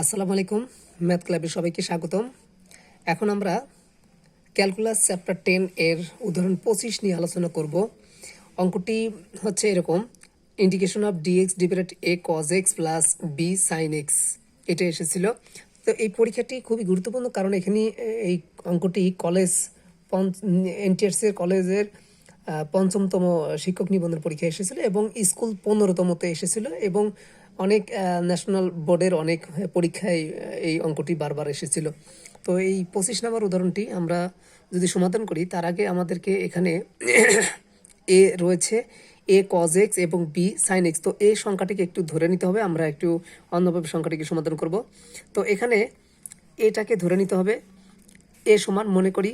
আসসালামু আলাইকুম, ম্যাথ ক্লাবে সবাইকে স্বাগতম। এখন আমরা ক্যালকুলাস চ্যাপ্টার টেন এর উদাহরণ পঁচিশ নিয়ে আলোচনা করব। অঙ্কটি হচ্ছে এরকম indication of dx divided a cos x plus b sine x এটা এসেছিল। তো এই পরীক্ষাটি খুবই গুরুত্বপূর্ণ কারণ এখানে এই অঙ্কটি কলেজ এনটিএসের কলেজের পঞ্চমতম শিক্ষক নিবন্ধন পরীক্ষা এসেছিল এবং স্কুল পনেরোতমতে এসেছিল এবং অনেক ন্যাশনাল বোর্ডের অনেক পরীক্ষায় এই অঙ্কটি বারবার এসেছিল। তো এই পঁচিশ নম্বর উদাহরণটি আমরা যদি সমাধান করি, তার আগে আমাদেরকে এখানে এ রয়েছে এ কজ এক্স এবং বি সাইন এক্স তো এই সংখ্যাটিকে একটু ধরে নিতে হবে, আমরা একটু অন্যভাবে সংখ্যাটিকে সমাধান করব। তো এখানে এটাকে ধরে নিতে হবে, এ সমান, মনে করি,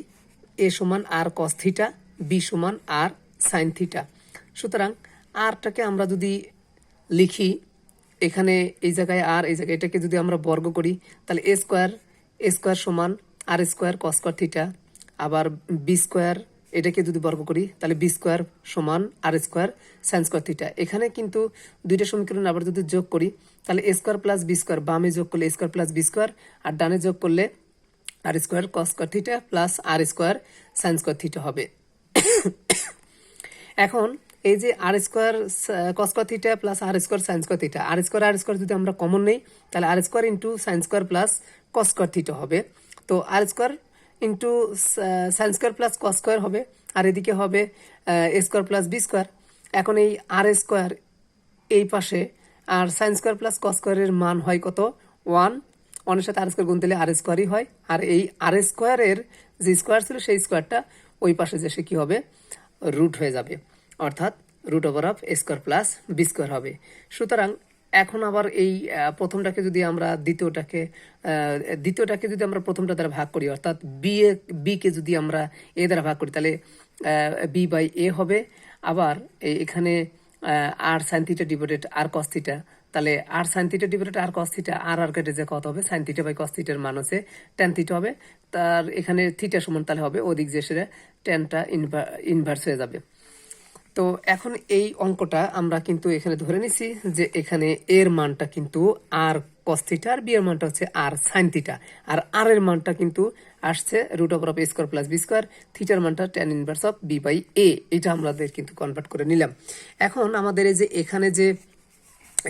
এ সমান আর কস থিটা বি সমান আর সাইন থিটা সুতরাং আরটাকে আমরা যদি লিখি এখানে এই জায়গায় আর, এই জায়গায় এটাকে যদি আমরা বর্গ করি, তাহলে এ স্কোয়ার এ স্কোয়ার সমান r square cos square theta আবার বি স্কোয়ার এটাকে যদি বর্গ করি, তাহলে বি স্কোয়ার সমান r square sine square theta এখানে কিন্তু দুইটা সমীকরণ আবার যদি যোগ করি, তাহলে a square plus b square বামে যোগ করলে স্কোয়ার প্লাস বি স্কোয়ার আর ডানে যোগ করলে r square cos square theta plus r square sine square theta হবে। এখন এই যে r square cos square theta plus r square sine square theta r square r square যদি আমরা কমন নেই, তাহলে r square into sine square plus cos square theta হবে। তো r square into sine square plus cos square হবে, আর এদিকে হবে a square plus b square এখন এই আর স্কোয়ার এই পাশে, আর সাইন স্কোয়ার প্লাস কস স্কোয়ারের মান হয় কত? ওয়ান ওয়ানের সাথে আর স্কোয়ার গুণ দিলে আর স্কোয়ারই হয়। আর এই আর স্কোয়ারের যে স্কোয়ার ছিল, সেই স্কোয়ারটা ওই পাশে যে সে কি হবে? রুট হয়ে যাবে। অর্থাৎ root over of square plus b square হবে। সুতরাং এখন আবার এই প্রথমটাকে যদি আমরা দ্বিতীয়টাকে দ্বিতীয়টাকে যদি আমরা প্রথমটা দ্বারা ভাগ করি, অর্থাৎ বি এ বি কে যদি আমরা এ দ্বারা ভাগ করি, তাহলে বি বাই এ হবে। আবার এখানে r sine theta divided r cos theta তাহলে r sine theta divided r cos theta r r কেটে যে কত হবে? সাইন থিটা বাই কস থিটার মান হচ্ছে টেন থিটা হবে। তার এখানে থিটা সমান তাহলে হবে, ওদিক যে সেটা টেনটা ইনভার্স হয়ে যাবে। তো এখন এই অঙ্কটা আমরা কিন্তু এখানে ধরে নিছি যে এখানে এর মানটা কিন্তু আর কস থিটা আর বি এর মানটা হচ্ছে আর সাইন থিটা আর আর এর মানটা কিন্তু আসছে root over of a square plus b square থিটার মানটা tan inverse of b by a এটা আমাদের কিন্তু কনভার্ট করে নিলাম। এখন আমাদের এই যে এখানে যে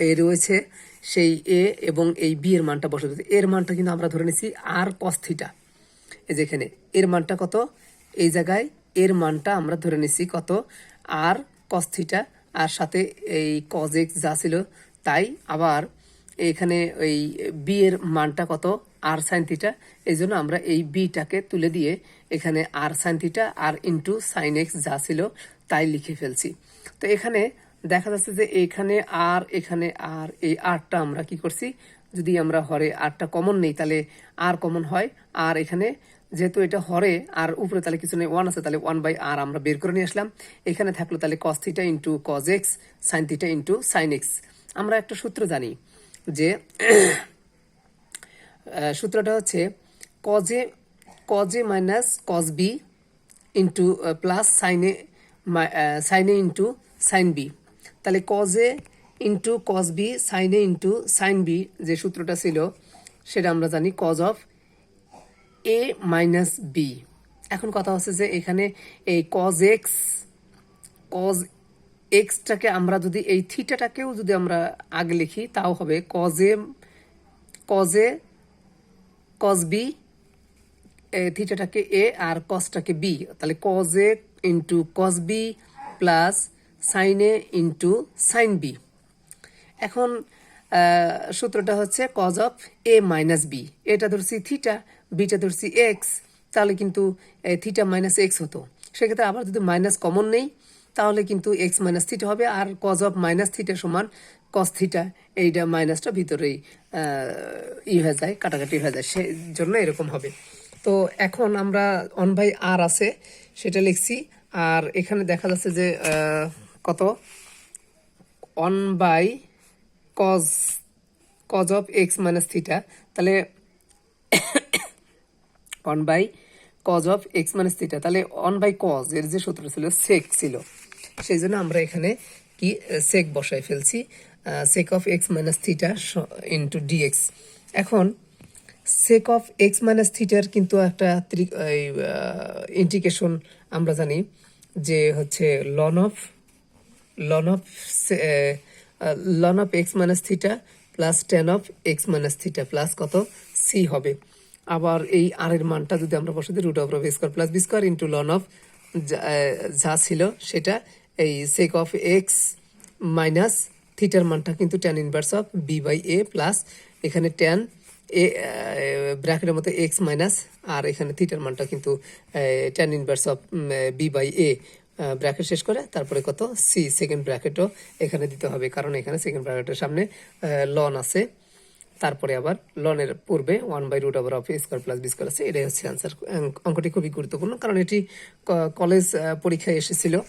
এ রয়েছে, সেই এ এবং এই বি এর মানটা বসে এর মানটা কিন্তু আমরা ধরে নিছি আর কস থিটা এই যে এখানে, এর মানটা কত? এই জায়গায় এর মানটা আমরা ধরে নিছি কত? আর কস থিটা আর সাথে এই কজ এক্স যা ছিল তাই। আবার এখানে এই বি এর মানটা কত? আর সাইন থিটা এই জন্য আমরা এই বিটাকে তুলে দিয়ে এখানে r sine theta r into sine x যা ছিল তাই লিখে ফেলছি। তো এখানে দেখা যাচ্ছে যে এখানে আর এখানে আর এই আরটা আমরা কি করছি? যদি আমরা হরে আরটা কমন নেই, তাহলে আর কমন হয়। আর এখানে যেহেতু এটা হরে, আর উপরে তাহলে কিছু নেই ওয়ান আছে, তাহলে ওয়ান বাই আর আমরা বের করে নিয়ে আসলাম। এখানে থাকল তাহলে cos theta into cos x sine theta into sine x আমরা একটা সূত্র জানি যে সূত্রটা হচ্ছে cos a cos a minus cos b into plus sine a sine a into sine b তাহলে cos a into cos b sine a into sine b যে সূত্রটা ছিল, সেটা আমরা জানি cos of a minus b এখন কথা হচ্ছে যে এখানে এই কজ এক্স কজ এক্সটাকে আমরা যদি এই থিটাটাকেও যদি আমরা আগে লিখি, তাও হবে cos a cos a cos b থিটাটাকে এ আর কসটাকে বি তাহলে cos a into cos b plus sine a into sine b এখন সূত্রটা হচ্ছে cos of a minus b এটা ধরছি থিটা বিটা ধরছি এক্স তাহলে কিন্তু থিটা মাইনাস এক্স হতো। সেক্ষেত্রে আবার যদি মাইনাস কমন নেই, তাহলে কিন্তু এক্স মাইনাস থিটা হবে, আর কজ অফ মাইনাস থিটা সমান কস থিটা এইটা মাইনাসটা ভিতরেই ই হয়ে যায়, কাটাকাটি হয়ে যায় সেই জন্য এরকম হবে। তো এখন আমরা অন বাই আর আছে, সেটা লিখছি, আর এখানে দেখা যাচ্ছে যে কত? One by cos cos of x minus theta তাহলে one by cos of x minus theta তাহলে অন বাই কজ এর যে সূত্র ছিল সেক ছিল। সেই জন্য আমরা এখানে কি সেক বসাই ফেলছি sec of x minus theta into dx এখন সেক অফ এক্স মাইনাস থিটার কিন্তু একটা ইন্টিগ্রেশন আমরা জানি যে হচ্ছে ln of ln of ln of x minus theta plus tan of x minus theta plus কত? সি হবে। আবার এই আর এর মানটা যদি আমরা বসে দিই root of rough square plus b square into ln of যা ছিল সেটা এই সেক অফ এক্স মাইনাস থিটার মানটা কিন্তু tan inverse of b by a plus এখানে টেন এ ব্র্যাকেটের মধ্যে এক্স মাইনাস আর এখানে থিটার মানটা কিন্তু tan inverse of b by a bracket শেষ করে তারপরে কত? সি সেকেন্ড ব্র্যাকেটও এখানে দিতে হবে, কারণ এখানে সেকেন্ড ব্র্যাকেটের সামনে লন আছে। তারপরে আবার লনের পূর্বে one by root over of square plus b square আছে। এটাই হচ্ছে অ্যান্সার অঙ্কটি খুবই গুরুত্বপূর্ণ, কারণ এটি কলেজ পরীক্ষায় এসেছিল।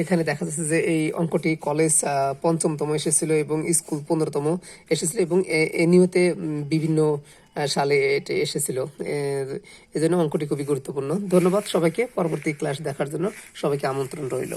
এখানে দেখা যাচ্ছে যে এই অঙ্কটি কলেজ পঞ্চমতম এসেছিল এবং স্কুল পনেরোতম এসেছিল এবং এ- নিয়তে বিভিন্ন সালে এটি এসেছিল। এজন্য অঙ্কটি খুবই গুরুত্বপূর্ণ। ধন্যবাদ সবাইকে। পরবর্তী ক্লাস দেখার জন্য সবাইকে আমন্ত্রণ রইল।